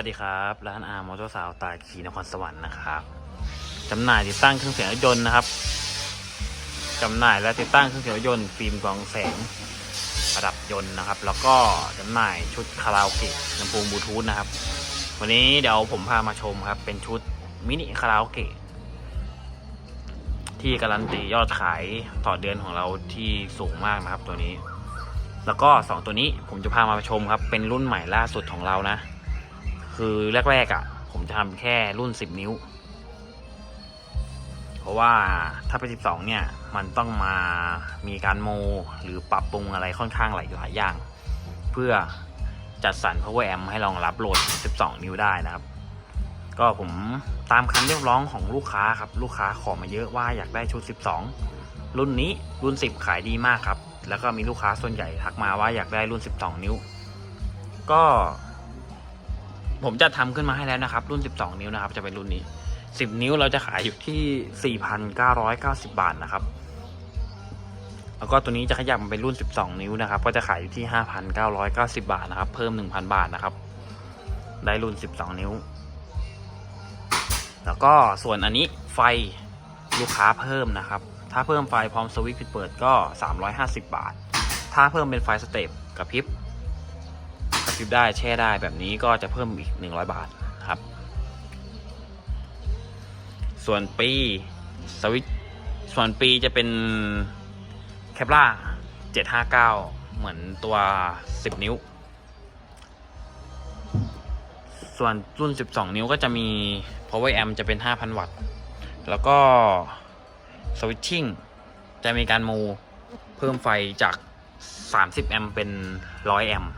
วัสดีครับ ร้านอาร์มอเตอร์สาวตาขีนครสวรรค์นะครับจำหน่ายติดตั้งเครื่องเสียงรถยนต์นะครับจำหน่ายและติดตั้งเครื่องเสียงรถยนต์ฟิล์มกรองแสงประดับยนต์นะครับ แล้วก็จำหน่ายชุดคาราโอเกะลำโพงบลูทูธนะครับ วันนี้เดี๋ยวผมพามาชมครับ เป็นชุดมินิคาราโอเกะที่การันตียอดขายต่อเดือนของเราที่สูงมากนะครับตัวนี้ แล้วก็สองตัวนี้ผมจะพามาชมครับ เป็นรุ่นใหม่ล่าสุดของเรานะ คือแรกๆอะ่ะ ผมจะทำแค่รุ่น 10 นิ้ว เพราะว่าถ้าเป็น 12 เนี่ย มันต้องมามีการโม หรือปรับปรุงอะไรค่อนข้างหลายหลายอย่าง เพื่อจัดสรร power amp ให้รองรับโหลด 12 นิ้วได้นะครับ ก็ผมตามคำเรียกร้องของลูกค้าครับ ลูกค้าขอมาเยอะว่าอยากได้ชุด 12 รุ่นนี้รุ่น 10 ขายดีมากครับ แล้วก็มีลูกค้าส่วนใหญ่ทักมาว่าอยากได้รุ่น 12 นิ้ว ก็ ผมจะทำขึ้นมาให้แล้วนะครับ รุ่น 12 นิ้วนะครับ จะเป็นรุ่นนี้ 10 นิ้วเราจะขายอยู่ที่ 4,990 บาทนะครับ แล้วก็ตัวนี้จะขยับมาเป็นรุ่น 12 นิ้วนะครับ ก็จะขายอยู่ที่ 5,990 บาทนะครับ เพิ่ม 1,000 บาทนะครับ ได้รุ่น 12 นิ้ว แล้วก็ส่วนอันนี้ไฟลูกค้าเพิ่มนะครับ ถ้าเพิ่มไฟพร้อมสวิตช์ปิดเปิดก็ 350 บาท ถ้าเพิ่มเป็นไฟสเต็ปกระพริบ สิบได้แช่ได้แบบนี้ก็จะเพิ่มอีก 100 บาทครับ ส่วนปีสวิตส่วนปีจะเป็นแคปล่า759 เหมือนตัว 10 นิ้ว ส่วนรุ่น 12 นิ้วก็จะมี power amp จะเป็น 5,000 วัตต์ แล้วก็สวิตชิ่งจะมีการมูเพิ่มไฟจาก 30 แอมป์เป็น 100 แอมป์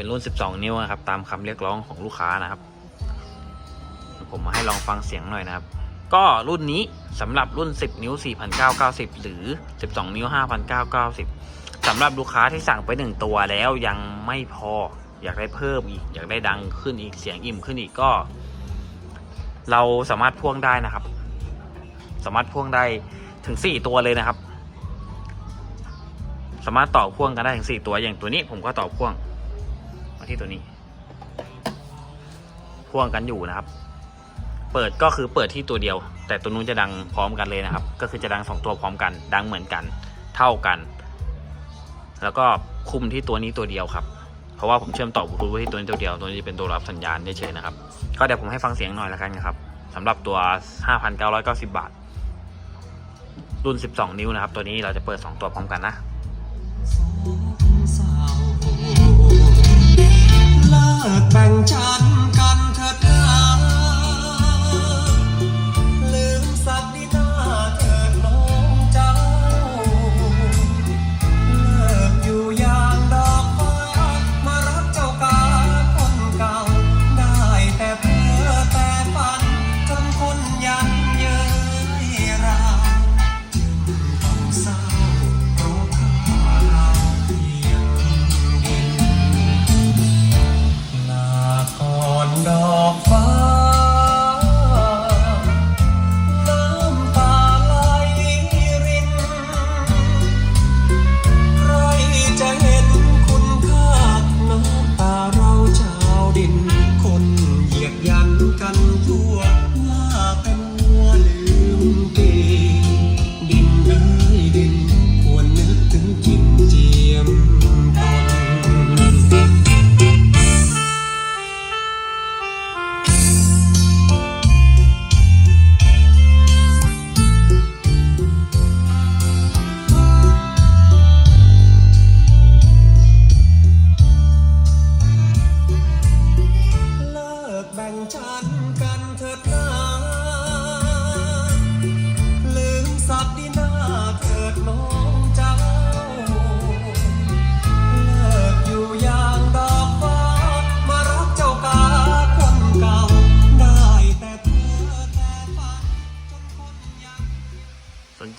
เป็นรุ่น 12 นิ้วนะครับ ตามคำเรียกร้องของลูกค้านะครับ ผมมาให้ลองฟังเสียงหน่อยนะครับ ก็รุ่นนี้สำหรับรุ่น 10 นิ้ว 4,990 หรือ 12 นิ้ว 5,990สำหรับลูกค้าที่สั่งไป 1 ตัวแล้วยังไม่พออยากได้เพิ่มอีก อยากได้ดังขึ้นอีกเสียงอิ่มขึ้นอีกก็ เราสามารถพ่วงได้นะครับ สามารถพ่วงได้ถึง 4 ตัวเลยนะครับ สามารถต่อพ่วงกันได้ถึง 4 ตัวอย่างตัวนี้ผมก็ต่อพ่วง ที่ตัวนี้พ่วงกันอยู่นะครับ เปิดก็คือเปิดที่ตัวเดียว แต่ตัวนู้นจะดังพร้อมกันเลยนะครับ ก็คือจะดังสองตัวพร้อมกัน ดังเหมือนกัน เท่ากัน แล้วก็คุมที่ตัวนี้ตัวเดียวครับ เพราะว่าผมเชื่อมต่อบลูทูธไว้ที่ตัวนี้ตัวเดียว ตัวนี้จะเป็นตัวรับสัญญาณเฉยๆนะครับ ก็เดี๋ยวผมให้ฟังเสียงหน่อยละกันนะครับสำหรับตัว 5,990 บาท รุ่น 12 นิ้วนะครับ ตัวนี้เราจะเปิด 2 ตัวพร้อมกันนะ แบ่งฉันกัน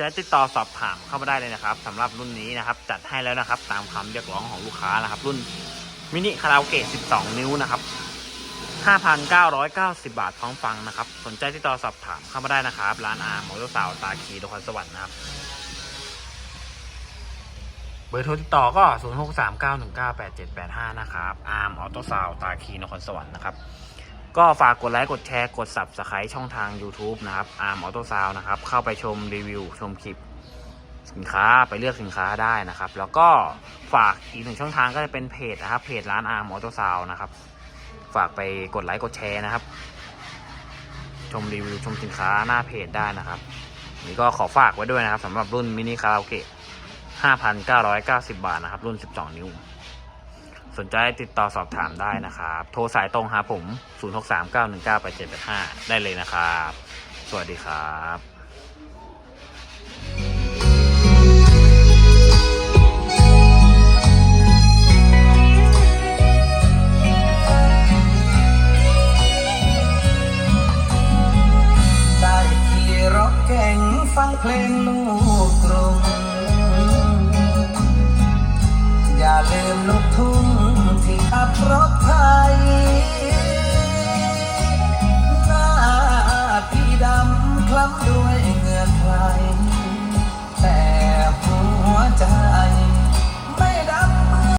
สนใจติดต่อสอบถามเข้ามาได้เลยนะครับสำหรับรุ่นนี้นะครับ จัดให้แล้วนะครับ ตามคำเรียกร้องของลูกค้านะครับ รุ่นมินิคาราโอเกะ 12 นิ้วนะครับ5,990 บาทพร้อมฟังนะครับ สนใจติดต่อสอบถามเข้ามาได้นะครับ ร้านอาร์มของเจ้าสาวตาคีนครสวรรค์นะครับเบอร์โทรติดต่อก็ 0639198785 นะครับ อาร์มออโต้ซาวตาคีนครสวรรค์นะครับ ก็ฝากกดไลค์กดแชร์กด Subscribe ช่องทาง YouTube นะครับอาร์มออโต้ซาวนะครับ เข้าไปชมรีวิวชมคลิป สินค้าไปเลือกสินค้าได้นะครับ แล้วก็ฝากอีกหนึ่งช่องทางก็จะเป็นเพจนะครับเพจร้านอาร์มออโต้ซาวนะครับ ฝากไปกดไลค์กดแชร์นะครับ ชมรีวิวชมสินค้าหน้าเพจได้นะครับ นี่ก็ขอฝากไว้ด้วยนะครับสำหรับรุ่นมินิคาราโอเกะ5,990 บาทนะครับ รุ่น 12 นิ้ว สนใจติดต่อสอบถามได้นะครับ โทรสายตรงหาผม 0639198785 ได้เลยนะครับ สวัสดีครับ